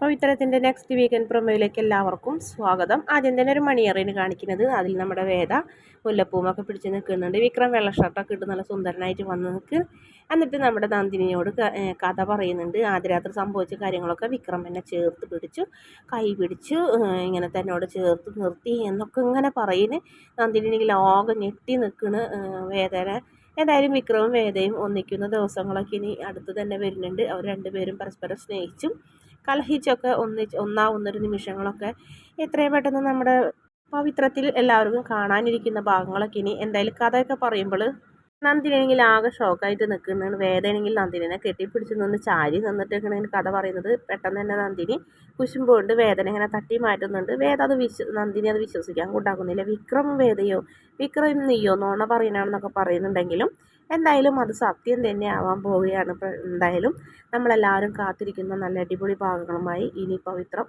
പവിത്രത്തിന്റെ next weekend പ്രൊമോയിലേക്ക് എല്ലാവർക്കും സ്വാഗതം. ആദ്യം തന്നെ ഒരു മണിയറിന് കാണിക്കുന്നത്. അതിൽ നമ്മുടെ വേദ മുല്ലപ്പൂമൊക്കെ പിടിച്ച് നിൽക്കുന്നുണ്ട്. വിക്രം വെള്ള ഷർട്ടൊക്കെ ഇട്ട് നല്ല സുന്ദരനായിട്ട് വന്ന് നിൽക്ക്. എന്നിട്ട് നമ്മുടെ നന്ദിനിയോട് കഥ പറയുന്നുണ്ട്. ആദ്യ രാത്രി സംഭവിച്ച കാര്യങ്ങളൊക്കെ വിക്രം എന്നെ ചേർത്ത് പിടിച്ചു കൈ പിടിച്ചു ഇങ്ങനെ തന്നോട് ചേർത്ത് നിർത്തി എന്നൊക്കെ ഇങ്ങനെ നന്ദിനി ലോകം ഞെട്ടി നിൽക്കണ് വേദന. ഏതായാലും വിക്രവും വേദയും ഒന്നിക്കുന്ന ദിവസങ്ങളൊക്കെ ഇനി അടുത്ത് തന്നെ വരുന്നുണ്ട്. അവർ രണ്ടുപേരും പരസ്പരം സ്നേഹിച്ചും കലഹിച്ചൊക്കെ ഒന്നിച്ച് ഒന്നാവുന്നൊരു നിമിഷങ്ങളൊക്കെ എത്രയും പെട്ടെന്ന് നമ്മുടെ പവിത്രത്തിൽ എല്ലാവർക്കും കാണാനിരിക്കുന്ന ഭാഗങ്ങളൊക്കെ ഇനി എന്തായാലും കഥയൊക്കെ പറയുമ്പോൾ നന്ദിനെങ്കിൽ ആകെ ഷോക്കായിട്ട് നിൽക്കുന്നതാണ്. വേദനയെങ്കിൽ നന്ദിനെ കെട്ടിപ്പിടിച്ച് നിന്ന് ചാരി നിന്നിട്ടൊക്കെയാണ് കഥ പറയുന്നത്. പെട്ടെന്ന് തന്നെ നന്ദിനി കുശുമ്പോണ്ട് വേദന ഇങ്ങനെ തട്ടി മാറ്റുന്നുണ്ട്. വേദ അത് വിശ്വ നന്ദിനി അത് വിശ്വസിക്കാൻ കൂട്ടാക്കുന്നില്ല. വിക്രം വേദയോ? വിക്രം നീയോ നോണ പറയണമെന്നൊക്കെ പറയുന്നുണ്ടെങ്കിലും എന്തായാലും അത് സത്യം തന്നെ ആവാൻ പോവുകയാണ്. ഇപ്പം എന്തായാലും നമ്മളെല്ലാവരും കാത്തിരിക്കുന്ന നല്ല അടിപൊളി ഭാഗങ്ങളുമായി ഇനി പവിത്രം